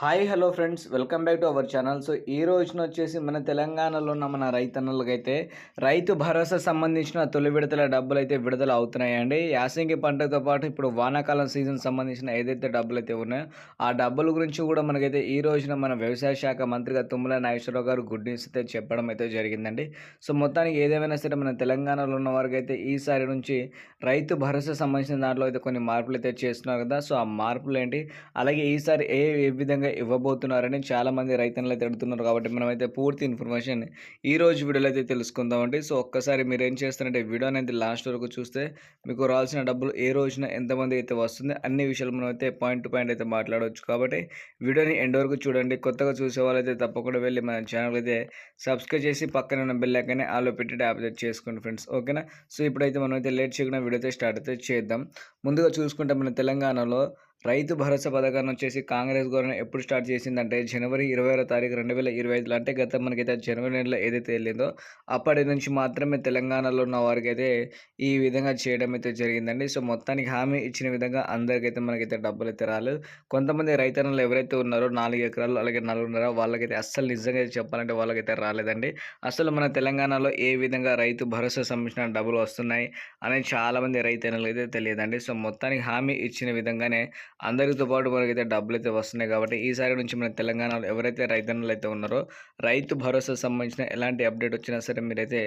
Hi hello friends. Welcome back to our channel. So ఈ రోజున వచ్చేసి మన తెలంగాణలో ఉన్న మన రైతన్నలకైతే రైతు భరోసా సంబంధించిన తొలి విడతల డబ్బులు అయితే విడుదల అవుతున్నాయండి. యాసంగి పంటతో పాటు ఇప్పుడు వానాకాలం సీజన్ సంబంధించిన ఏదైతే డబ్బులు అయితే ఉన్నాయో ఆ డబ్బుల గురించి కూడా మనకైతే ఈ రోజున మన వ్యవసాయ శాఖ మంత్రిగా తుమ్మల నాగేశ్వరరావు గారు గుడ్ న్యూస్ అయితే చెప్పడం అయితే జరిగిందండి. సో మొత్తానికి ఏదేమైనా సరే మన తెలంగాణలో ఉన్న వారికి అయితే ఈసారి నుంచి రైతు భరోసా సంబంధించిన దాంట్లో అయితే కొన్ని మార్పులు అయితే చేస్తున్నారు కదా. సో ఆ మార్పులు ఏంటి అలాగే ఈసారి ఏ ఏ విధంగా ఇవ్వబోతున్నారని చాలామంది రైతులు అయితే అడుగుతున్నారు కాబట్టి మనమైతే పూర్తి ఇన్ఫర్మేషన్ ఈ రోజు వీడియోలో అయితే తెలుసుకుందామండి. సో ఒక్కసారి మీరు ఏం చేస్తారంటే వీడియో అనేది లాస్ట్ వరకు చూస్తే మీకు రావాల్సిన డబ్బులు ఏ రోజున ఎంతమంది అయితే వస్తుంది అన్ని విషయాలు మనం అయితే పాయింట్ టు పాయింట్ అయితే మాట్లాడవచ్చు కాబట్టి వీడియోని ఎండ్ వరకు చూడండి. కొత్తగా చూసే వాళ్ళైతే తప్పకుండా వెళ్ళి మన ఛానల్ అయితే సబ్స్క్రైబ్ చేసి పక్కన ఉన్న బెల్ ఐకాన్ని ఆలో పెట్టి ట్యాప్ చేసుకోండి ఫ్రెండ్స్. ఓకేనా? సో ఇప్పుడైతే మనం అయితే లేట్ చేయకుండా వీడియో అయితే స్టార్ట్ అయితే చేద్దాం. ముందుగా చూసుకుంటే మన తెలంగాణలో రైతు భరోసా పథకాన్ని వచ్చేసి కాంగ్రెస్ గవర్నమెంట్ ఎప్పుడు స్టార్ట్ చేసిందంటే జనవరి ఇరవై ఆరో తారీఖు రెండు వేల ఇరవై ఐదులో. అంటే గత మనకైతే జనవరి నెలలో ఏదైతే వెళ్ళిందో అప్పటి నుంచి మాత్రమే తెలంగాణలో ఉన్న వారికి అయితే ఈ విధంగా చేయడం అయితే జరిగిందండి. సో మొత్తానికి హామీ ఇచ్చిన విధంగా అందరికైతే మనకైతే డబ్బులు అయితే రాలేదు. కొంతమంది రైతన్నలు ఎవరైతే ఉన్నారో నాలుగు ఎకరాలు అలాగే నాలుగున్నర వాళ్ళకైతే అస్సలు నిజంగా చెప్పాలంటే వాళ్ళకైతే రాలేదండి. అసలు మన తెలంగాణలో ఏ విధంగా రైతు భరోసా సంబంధించిన డబ్బులు వస్తున్నాయి అనేది చాలామంది రైతన్నలకు అయితే తెలియదండి. సో మొత్తానికి హామీ ఇచ్చిన విధంగానే అందరితో పాటు మనకైతే డబ్బులు అయితే వస్తున్నాయి కాబట్టి ఈసారి నుంచి మన తెలంగాణలో ఎవరైతే రైతన్నలు అయితే ఉన్నారో రైతు భరోసా సంబంధించిన ఎలాంటి అప్డేట్ వచ్చినా సరే మీరైతే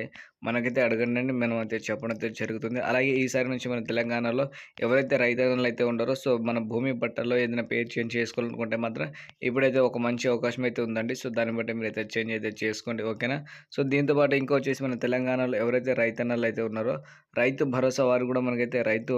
మనకైతే అడగండి అని మనం అయితే చెప్పడం అయితే జరుగుతుంది. అలాగే ఈసారి నుంచి మన తెలంగాణలో ఎవరైతే రైతన్నలు అయితే ఉన్నారో సో మన భూమి పట్టాల్లో ఏదైనా పేరు చేంజ్ చేసుకోవాలనుకుంటే మాత్రం ఇప్పుడైతే ఒక మంచి అవకాశం అయితే ఉందండి. సో దాన్ని బట్టి మీరైతే చేంజ్ అయితే చేసుకోండి. ఓకేనా? సో దీంతో పాటు ఇంకో వచ్చేసి మన తెలంగాణలో ఎవరైతే రైతన్నలు అయితే ఉన్నారో రైతు భరోసా వారు కూడా మనకైతే రైతు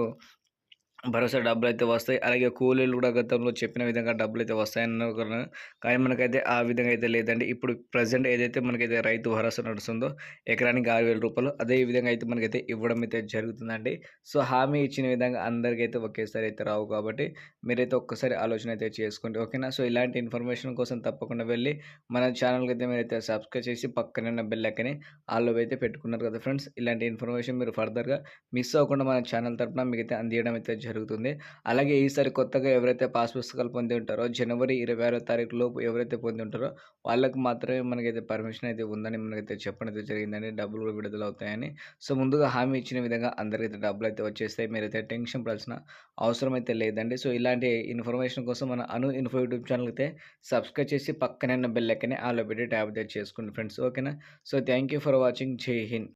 భరోసా డబ్బులు అయితే వస్తాయి. అలాగే కూలీలు కూడా గతంలో చెప్పిన విధంగా డబ్బులు అయితే వస్తాయని అనుకున్నాను కానీ మనకైతే ఆ విధంగా అయితే లేదండి. ఇప్పుడు ప్రజెంట్ ఏదైతే మనకైతే రైతు భరోసా నడుస్తుందో ఎకరానికి ఆరు వేల రూపాయలు అదే విధంగా అయితే మనకైతే ఇవ్వడం అయితే జరుగుతుందండి. సో హామీ ఇచ్చిన విధంగా అందరికైతే ఒకేసారి అయితే రావు కాబట్టి మీరైతే ఒక్కసారి ఆలోచన అయితే చేసుకోండి. ఓకేనా? సో ఇలాంటి ఇన్ఫర్మేషన్ కోసం తప్పకుండా వెళ్ళి మన ఛానల్కి అయితే మీరైతే సబ్స్క్రైబ్ చేసి పక్కన ఉన్న బెల్ లెక్కని ఆల్లో అయితే పెట్టుకున్నారు కదా ఫ్రెండ్స్. ఇలాంటి ఇన్ఫర్మేషన్ మీరు ఫర్దర్గా మిస్ అవ్వకుండా మన ఛానల్ తరఫున మీకైతే అందియడం అయితే జరుగుతుంది. అలాగే ఈసారి కొత్తగా ఎవరైతే పాస్ పుస్తకాలు పొంది ఉంటారో జనవరి ఇరవై ఆరో తారీఖు లోపు ఎవరైతే పొంది ఉంటారో వాళ్ళకి మాత్రమే మనకైతే పర్మిషన్ అయితే ఉందని మనకైతే చెప్పడం అయితే జరిగిందని డబ్బులు కూడా విడుదల అవుతాయని. సో ముందుగా హామీ ఇచ్చిన విధంగా అందరికైతే డబ్బులు అయితే వచ్చేస్తాయి. మీరైతే టెన్షన్ పడాల్సిన అవసరం అయితే లేదండి. సో ఇలాంటి ఇన్ఫర్మేషన్ కోసం మన అను ఇన్ఫో యూట్యూబ్ ఛానల్ అయితే సబ్స్క్రైబ్ చేసి పక్కనే బెల్ ఎక్కనే ఆలో పెట్టి ట్యాబ్ అయితే చేసుకోండి ఫ్రెండ్స్. ఓకేనా? So thank you for watching. Jai Hind.